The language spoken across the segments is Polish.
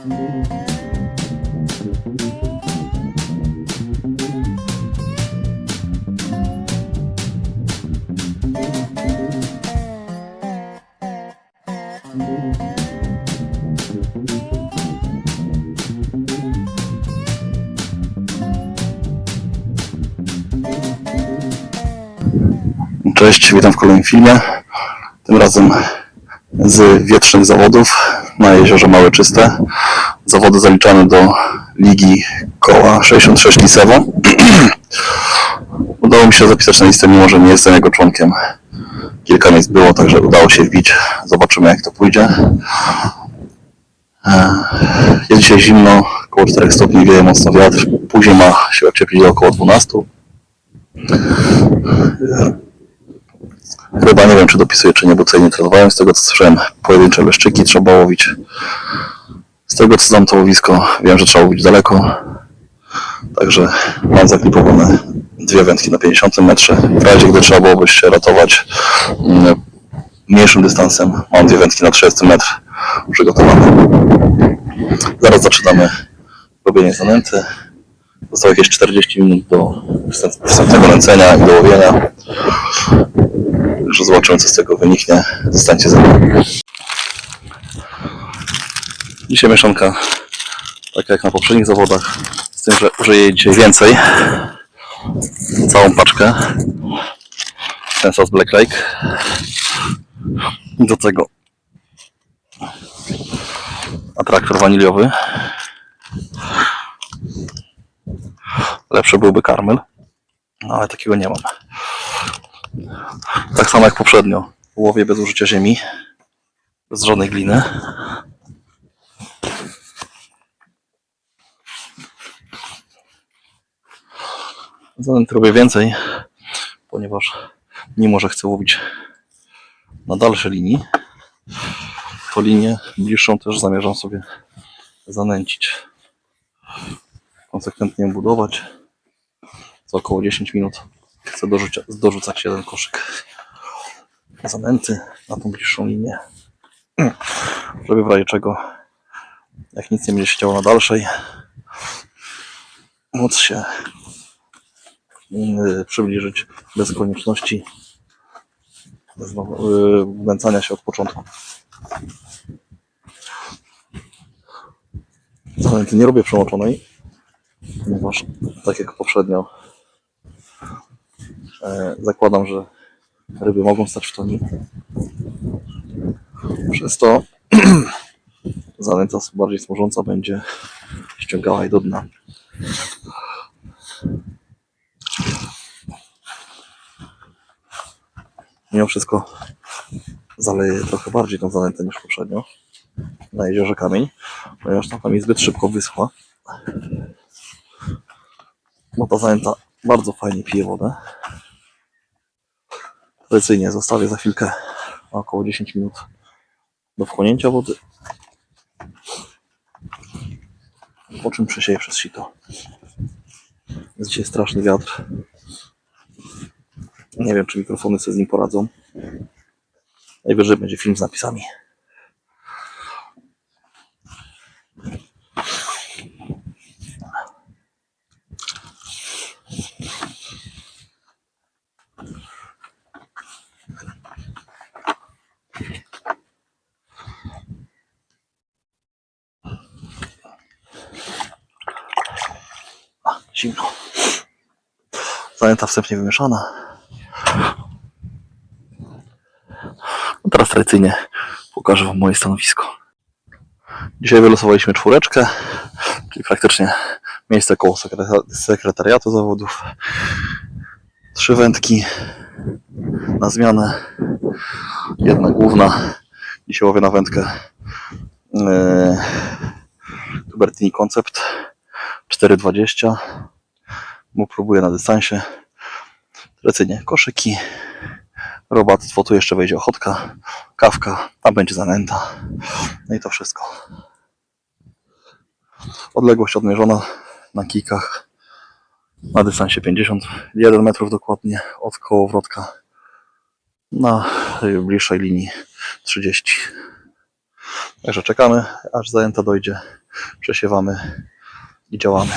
Cześć, witam w kolejnym filmie. Tym razem z wietrznych zawodów na jeziorze Małe Czyste. Zawody zaliczane do Ligi Koła 66 Lisewo. Udało mi się zapisać na listę, mimo że nie jestem jego członkiem. Kilka miejsc było, także udało się wbić. Zobaczymy jak to pójdzie. E, Jest dzisiaj zimno, około 4 stopni, wieje mocno wiatr. Później ma się ocieplić do około 12. Chyba nie wiem, czy dopisuję, czy nie, bo tutaj nie trenowałem. Z tego co słyszałem, pojedyncze leszczyki trzeba łowić. Z tego co znam to łowisko, wiem, że trzeba łowić daleko. Także mam zaklipowane dwie wędki na 50 metrze. W razie gdy trzeba byłoby się ratować mm, mniejszym dystansem, mam dwie wędki na 30 metr przygotowane. Zaraz zaczynamy robienie zanęty. Zostało jakieś 40 minut do wstęp- wstępnego nęcenia i do łowienia. Także zobaczymy, co z tego wyniknie. Zostańcie ze mną. Dzisiaj mieszanka, tak jak na poprzednich zawodach, z tym, że użyję dzisiaj więcej. Całą paczkę. Ten sos Black Lake. Do tego atraktor waniliowy. Lepszy byłby karmel, no ale takiego nie mam. Tak samo jak poprzednio. Łowię bez użycia ziemi. Bez żadnej gliny. Zanęty robię więcej, ponieważ mimo, że chcę łowić na dalsze linii, to linię bliższą też zamierzam sobie zanęcić. Konsekwentnie budować. Co około 10 minut chcę dorzucia, dorzucać jeden koszyk zanęty na tą bliższą linię. Żeby w razie czego, jak nic nie będzie się działo na dalszej, móc się yy, przybliżyć bez konieczności wnęcania się od początku. Zanęty nie robię przemoczonej, ponieważ tak jak poprzednio zakładam, że ryby mogą stać w toni. Przez to zanęta bardziej smażąca będzie ściągała je do dna. Mimo wszystko zaleję trochę bardziej tą zanętę niż poprzednio na jeziorze Kamień, ponieważ ta mi zbyt szybko wyschła. Bo ta zanęta bardzo fajnie pije wodę. Tradycyjnie zostawię za chwilkę około 10 minut do wchłonięcia wody. Po czym przesieję przez sito. Jest dzisiaj straszny wiatr. Nie wiem, czy mikrofony sobie z nim poradzą. Najwyżej będzie film z napisami. Zimno. Zanęta wstępnie wymieszana. No teraz tradycyjnie pokażę Wam moje stanowisko. Dzisiaj wylosowaliśmy czwóreczkę, czyli praktycznie miejsce koło sekreta- sekretariatu zawodów. Trzy wędki na zmianę. Jedna główna. Dzisiaj łowię na wędkę yy, Tubertini Concept 4,20 bo próbuję na dystansie. Tradycyjnie koszyki, robactwo, tu jeszcze wejdzie ochotka, kawka, tam będzie zanęta. No i to wszystko. Odległość odmierzona na kijkach na dystansie 51 metrów dokładnie od kołowrotka na bliższej linii 30. Także czekamy, aż zajęta dojdzie przesiewamy i działamy.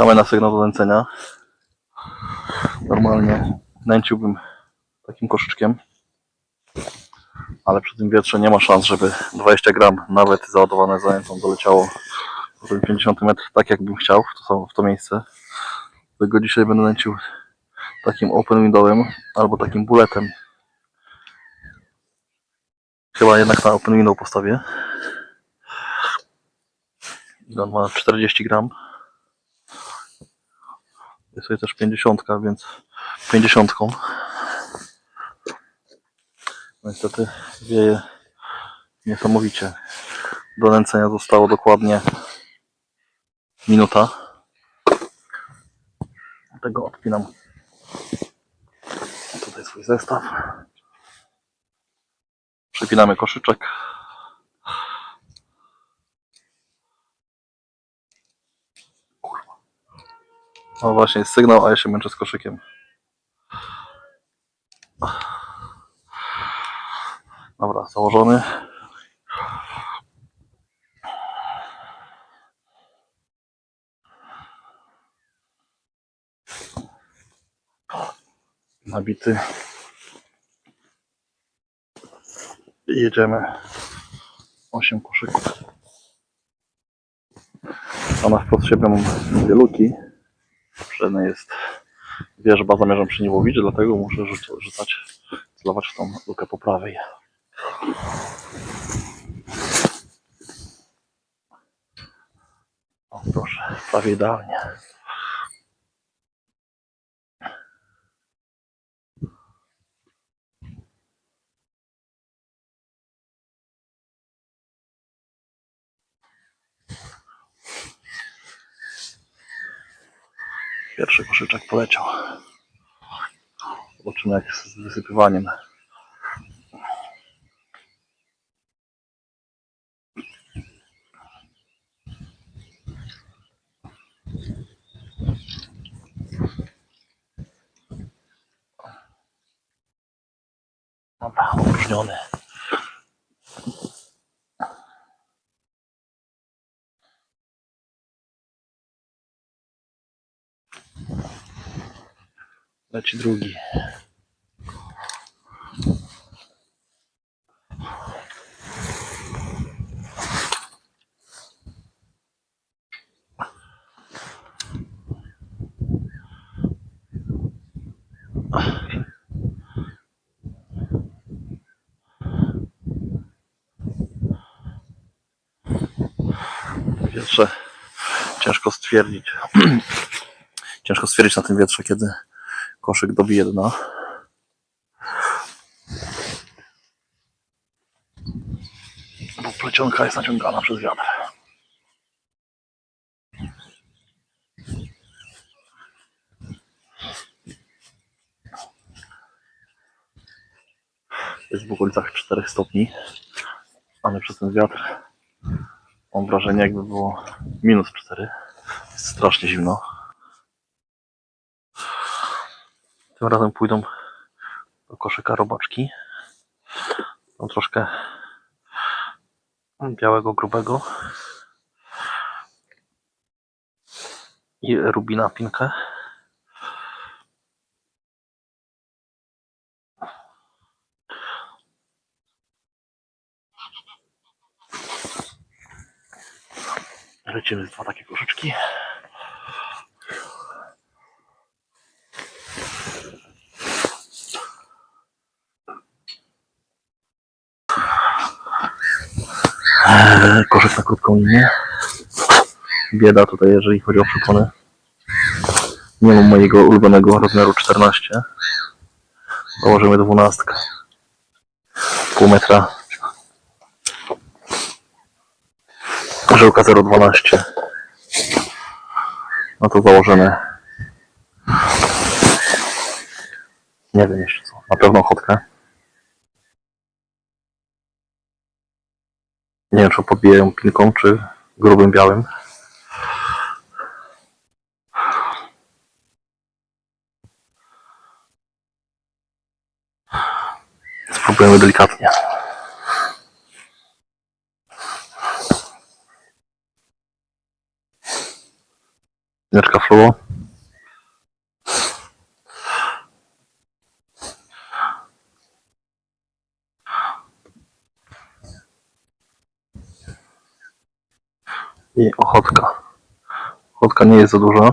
Czekamy na sygnał do nęcenia. Normalnie nęciłbym takim koszyczkiem, ale przy tym wietrze nie ma szans, żeby 20 gram nawet załadowane zajęcą doleciało w ten 50 metr tak jakbym chciał w to, samo- w to miejsce. Dlatego dzisiaj będę nęcił takim open windowem albo takim bulletem. Chyba jednak na open window postawię. On ma 40 gram. Jest tutaj też 50, więc 50. No Niestety wieje niesamowicie. Do nęcenia zostało dokładnie minuta. Dlatego odpinam tutaj swój zestaw. Przypinamy koszyczek. No właśnie, jest sygnał, a ja się męczę z koszykiem. Dobra, założony. Nabity. Jedziemy. 8 koszyków. A na wprost siebie mam dwie luki. Przednia jest wierzba, zamierzam przy niej łowić, dlatego muszę rzuc- rzucać, celować w tą lukę po prawej. O proszę, prawie idealnie. Pierwszy koszyczek poleciał. Zobaczymy jak z wysypywaniem. Dobra, opróżniony. Leci drugi. Wietrze ciężko stwierdzić. ciężko stwierdzić na tym wietrze, kiedy koszyk dobije dno. Bo plecionka jest naciągana przez wiatr. Jest w okolicach 4 stopni, ale przez ten wiatr mam wrażenie jakby było minus 4. Jest strasznie zimno. Tym razem pójdą do koszyka robaczki. Mam troszkę białego, grubego i rubina pinkę. Lecimy z dwa takie koszyczki. Eee, na krótką linię. Bieda tutaj, jeżeli chodzi o przepony. Nie mam mojego ulubionego rozmiaru 14. Założymy 12. Pół metra. Żyłka 0,12. No to założymy. Nie wiem jeszcze co. Na pewno chodkę. Nie wiem, czy podbijają pinką, czy grubym białym. Spróbujemy delikatnie. Fluo. I ochotka. Ochotka nie jest za duża.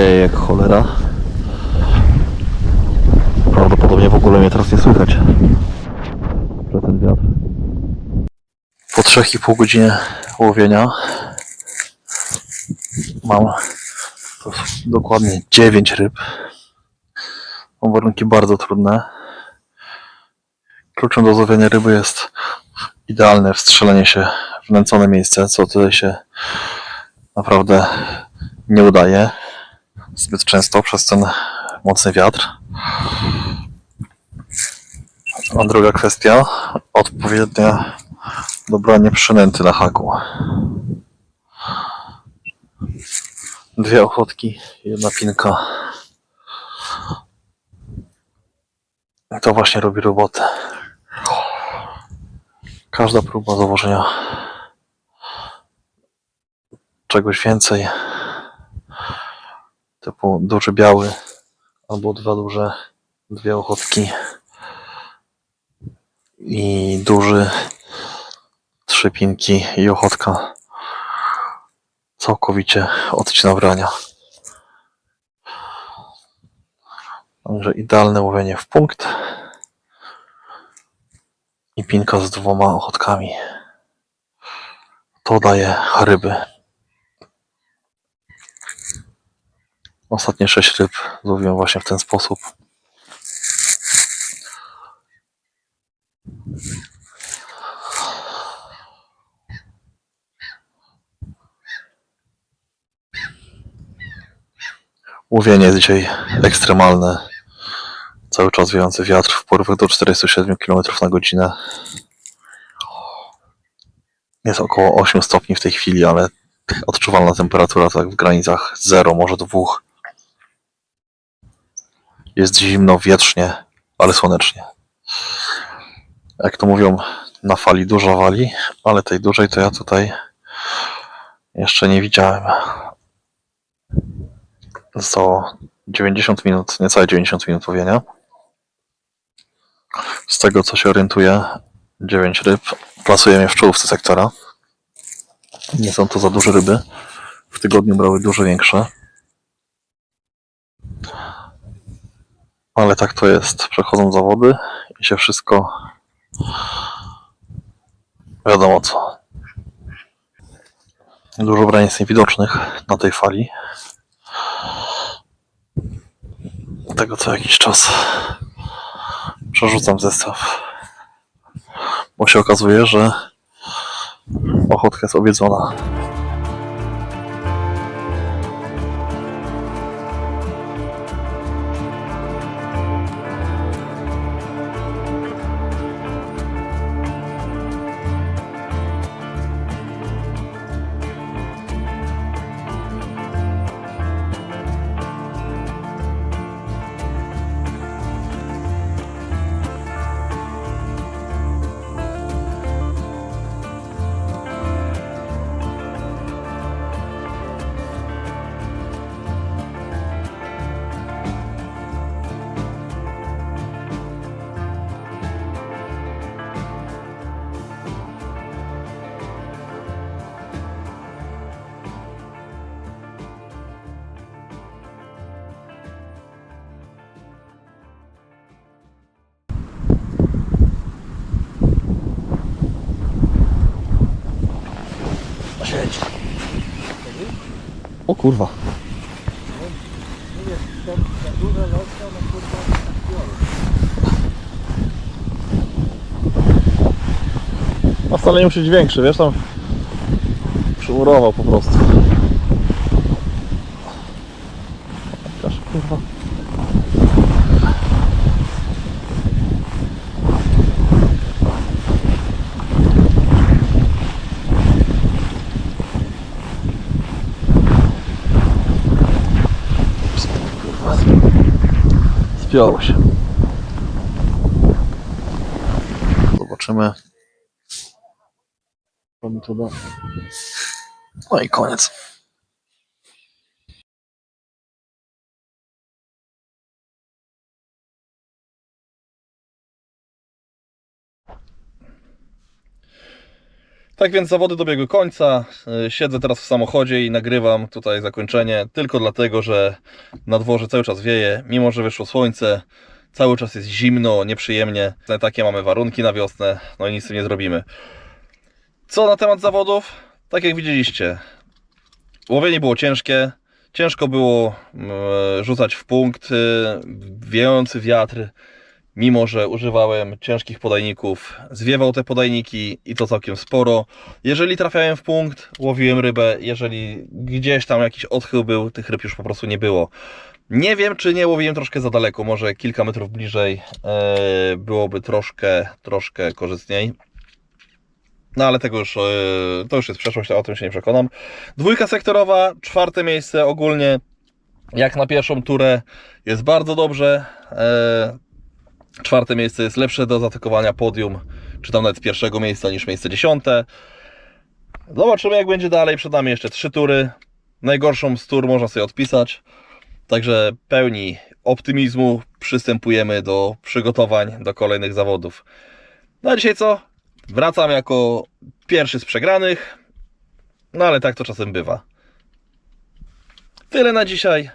Wieje jak cholera. Prawdopodobnie w ogóle mnie teraz nie słychać. Przez ten wiatr. Po 3,5 godzinie łowienia mam dokładnie 9 ryb. Są warunki bardzo trudne. Kluczem do złowienia ryby jest idealne wstrzelenie się w nęcone miejsce, co tutaj się naprawdę nie udaje zbyt często przez ten mocny wiatr. A druga kwestia, odpowiednia dobranie przynęty na haku. Dwie ochotki, jedna pinka. To właśnie robi robotę. Każda próba założenia czegoś więcej, typu duży biały, albo dwa duże, dwie ochotki i duży, trzy pinki i ochotka całkowicie odcina brania. Także idealne łowienie w punkt i pinka z dwoma ochotkami. To daje ryby. Ostatnie sześć ryb złowiłem właśnie w ten sposób. Łowienie jest dzisiaj ekstremalne. Cały czas wiejący wiatr w porywach do 47 km na godzinę. Jest około 8 stopni w tej chwili, ale odczuwalna temperatura tak w granicach 0, może 2. Jest zimno, wietrznie, ale słonecznie. Jak to mówią, na fali dużo wali, ale tej dużej to ja tutaj jeszcze nie widziałem. Zostało 90 minut, niecałe 90 minut łowienia. Z tego co się orientuję, 9 ryb. Plasujemy w czołówce sektora. Nie są to za duże ryby. W tygodniu brały dużo większe. Ale tak to jest. Przechodzą zawody i się wszystko wiadomo co. Dużo jest niewidocznych na tej fali. Dlatego co jakiś czas przerzucam zestaw. Bo się okazuje, że ochotka jest obiedzona. Kurwa. A wcale nie musi być większy, wiesz, tam przymurował po prostu. Jakaż kurwa. Kurwa. Spiorło się. Zobaczymy. Co mi to da. No i koniec. Tak więc zawody dobiegły końca. Y, Siedzę teraz w samochodzie i nagrywam tutaj zakończenie tylko dlatego, że na dworze cały czas wieje, mimo że wyszło słońce. Cały czas jest zimno, nieprzyjemnie. Takie mamy warunki na wiosnę, no i nic z tym nie zrobimy. Co na temat zawodów? Tak jak widzieliście, łowienie było ciężkie. Ciężko było mm, rzucać w punkt, wiejący wiatr, mimo że używałem ciężkich podajników, zwiewał te podajniki i to całkiem sporo. Jeżeli trafiałem w punkt, łowiłem rybę, jeżeli gdzieś tam jakiś odchył był, tych ryb już po prostu nie było. Nie wiem, czy nie łowiłem troszkę za daleko, może kilka metrów bliżej e, byłoby troszkę, troszkę korzystniej. No ale tego już, e, to już jest przeszłość, a o tym się nie przekonam. Dwójka sektorowa, czwarte miejsce ogólnie, jak na pierwszą turę, jest bardzo dobrze. E, Czwarte miejsce jest lepsze do zaatakowania podium, czy tam nawet pierwszego miejsca niż miejsce dziesiąte. Zobaczymy jak będzie dalej, przed nami jeszcze trzy tury. Najgorszą z tur można sobie odpisać. Także pełni optymizmu przystępujemy do przygotowań do kolejnych zawodów. No a dzisiaj co? Wracam jako pierwszy z przegranych. No ale tak to czasem bywa. Tyle na dzisiaj.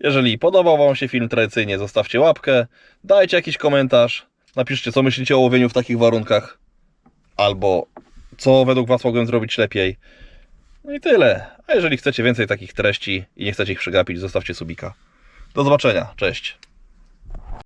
Jeżeli podobał Wam się film tradycyjnie, zostawcie łapkę, dajcie jakiś komentarz, napiszcie co myślicie o łowieniu w takich warunkach, albo co według Was mogłem zrobić lepiej. No i tyle. A jeżeli chcecie więcej takich treści i nie chcecie ich przegapić, zostawcie subika. Do zobaczenia. Cześć.